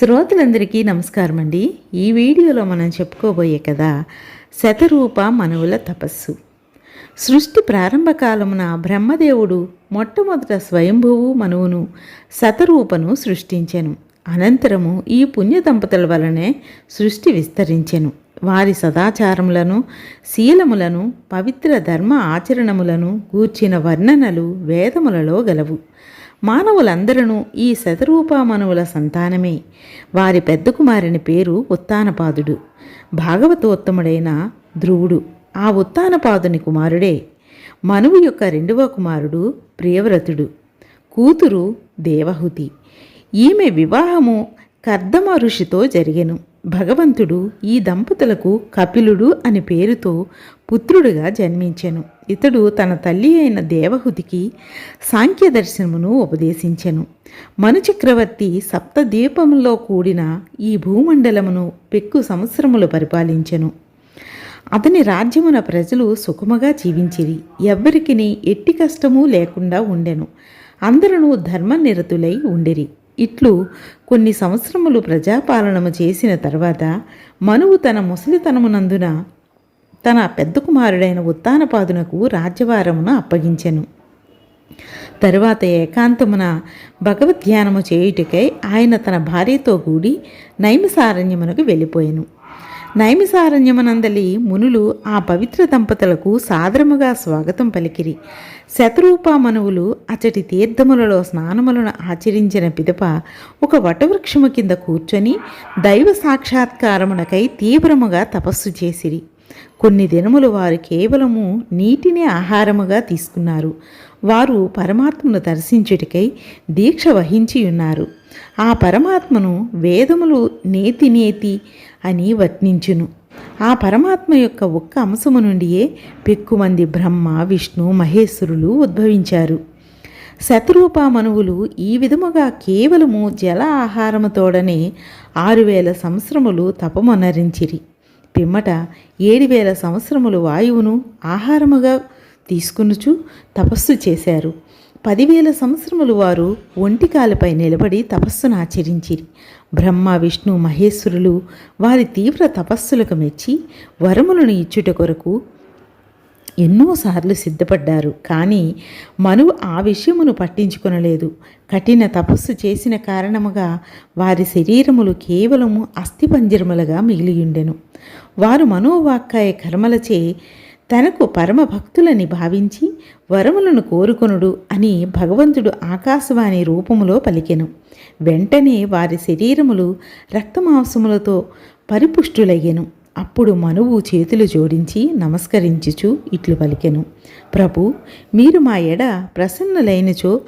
శ్రోతలందరికీ నమస్కారం అండి ఈ వీడియోలో మనం చెప్పుకోబోయే కదా శతరూప మనువుల తపస్సు. సృష్టి ప్రారంభ కాలమున బ్రహ్మదేవుడు మొట్టమొదట స్వయంభువు మనువును శతరూపను సృష్టించెను. అనంతరము ఈ పుణ్య దంపతుల వలనే సృష్టి విస్తరించెను. వారి సదాచారములను శీలములను పవిత్ర ధర్మ ఆచరణములను గూర్చిన వర్ణనలు వేదములలో గలవు. మానవులందరూ ఈ శతరూపమనువుల సంతానమే. వారి పెద్ద కుమారుని పేరు ఉత్తానపాదుడు. భాగవతోత్తముడైన ధ్రువుడు. ఆ ఉత్తానపాదుని కుమారుడే. మనువు యొక్క రెండవ కుమారుడు ప్రియవ్రతుడు. కూతురు దేవహుతి. ఈమె వివాహము కర్దమ ఋషితో జరిగెను. భగవంతుడు ఈ దంపతులకు కపిలుడు అని పేరుతో పుత్రుడుగా జన్మించెను. ఇతడు తన తల్లి అయిన దేవహుతికి సాంఖ్య దర్శనమును ఉపదేశించెను. మనుచక్రవర్తి చక్రవర్తి కూడిన ఈ భూమండలమును పెక్కు సంవత్సరములు పరిపాలించెను. అతని రాజ్యమున ప్రజలు సుఖముగా జీవించిరి. ఎవ్వరికిని ఎట్టి కష్టము లేకుండా ఉండెను. అందరూ ధర్మనిరతులై ఉండిరి. ఇట్లు కొన్ని సంవత్సరములు ప్రజాపాలనము చేసిన తర్వాత మనువు తన ముసలితనమునందున తన పెద్ద కుమారుడైన ఉత్తానపాదునకు రాజ్యవారమున అప్పగించెను. తరువాత ఏకాంతమున భగవద్ధ్యానము చేయుటకై ఆయన తన భార్యతో కూడి నైమసారణ్యమునకు వెళ్ళిపోయాను. నైమిసారణ్యమనందలి మునులు ఆ పవిత్ర దంపతులకు సాదరముగా స్వాగతం పలికిరి. శతరూప మనువులు అచటి తీర్థములలో స్నానములను ఆచరించిన పిదప ఒక వటవృక్షము కింద కూర్చొని దైవ సాక్షాత్కారమునకై తీవ్రముగా తపస్సు చేసిరి. కొన్ని దినములు వారు కేవలము నీటిని ఆహారముగా తీసుకున్నారు. వారు పరమాత్మను దర్శించుటకై దీక్ష వహించి ఉన్నారు ఆ పరమాత్మను వేదములు నేతి నేతి అని వర్ణించును. ఆ పరమాత్మ యొక్క ఒక్క అంశము నుండియే పెక్కుమంది బ్రహ్మ విష్ణు మహేశ్వరులు ఉద్భవించారు. శతరూప మనువులు ఈ విధముగా కేవలము జల ఆహారముతోడనే ఆరు వేల సంవత్సరములు తపమునరించిరి. పిమ్మట ఏడు వేల సంవత్సరములు వాయువును ఆహారముగా తీసుకునుచు తపస్సు చేశారు. పదివేల సంవత్సరములు వారు ఒంటికాలపై నిలబడి తపస్సును ఆచరించిరి. బ్రహ్మ విష్ణు మహేశ్వరులు వారి తీవ్ర తపస్సులకు మెచ్చి వరములను ఇచ్చుట కొరకు ఎన్నోసార్లు సిద్ధపడ్డారు. కానీ మనువు ఆ విషయమును పట్టించుకొనలేదు. కఠిన తపస్సు చేసిన కారణముగా వారి శరీరములు కేవలము అస్థిపంజరములుగా మిగిలియుండెను. వారు మనోవాక్కాయ కర్మలచే తనకు పరమ భక్తులని భావించి వరములను కోరుకొనుడు అని భగవంతుడు ఆకాశవాణి రూపములో పలికెను. వెంటనే వారి శరీరములు రక్తమాంసములతో పరిపుష్టులయ్యెను. అప్పుడు మనువు చేతులు జోడించి నమస్కరించుచు ఇట్లు పలికెను. ప్రభు మీరు మా ఎడ ప్రసన్నులైనచో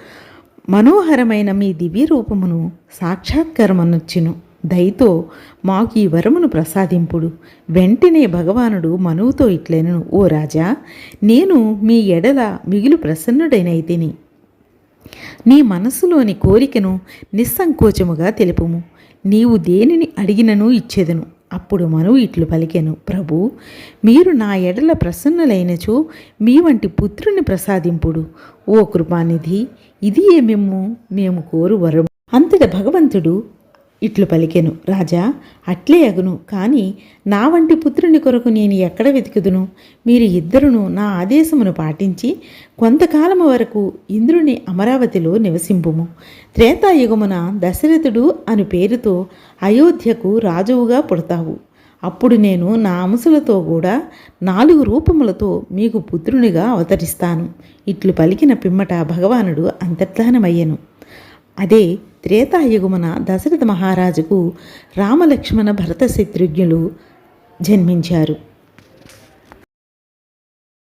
మనోహరమైన మీ దివ్య రూపమును సాక్షాత్కరమనొచ్చును. దయతో మాకు ఈ వరమును ప్రసాదింపుడు. వెంటనే భగవానుడు మనువుతో ఇట్లెనను ఓ రాజా నేను మీ ఎడల మిగులు ప్రసన్నుడైనైతిని. నీ మనస్సులోని కోరికను నిస్సంకోచముగా తెలుపుము. నీవు దేనిని అడిగినను ఇచ్చేదను. అప్పుడు మను ఇట్లు పలికెను ప్రభు మీరు నా ఎడల ప్రసన్నులైనచో మీ వంటి పుత్రుని ప్రసాదింపుడు. ఓ కృపానిధి ఇది ఏమేము మేము కోరు వరం అంతట భగవంతుడు ఇట్లు పలికెను. రాజా అట్లే అగును. కానీ నా వంటి పుత్రుని కొరకు నేను ఎక్కడ వెతుకుదును? మీరు ఇద్దరును నా ఆదేశమును పాటించి కొంతకాలము వరకు ఇంద్రుని అమరావతిలో నివసింపుము. త్రేతాయుగమున దశరథుడు అను పేరుతో అయోధ్యకు రాజువుగా పుడతావు. అప్పుడు నేను నా అంశలతో కూడా నాలుగు రూపములతో మీకు పుత్రునిగా అవతరిస్తాను. ఇట్లు పలికిన పిమ్మట భగవానుడు అంతర్ధానమయ్యను. అదే త్రేతాయుగమున దశరథ మహారాజుకు రామలక్ష్మణ భరత శత్రుఘ్నులు జన్మించారు.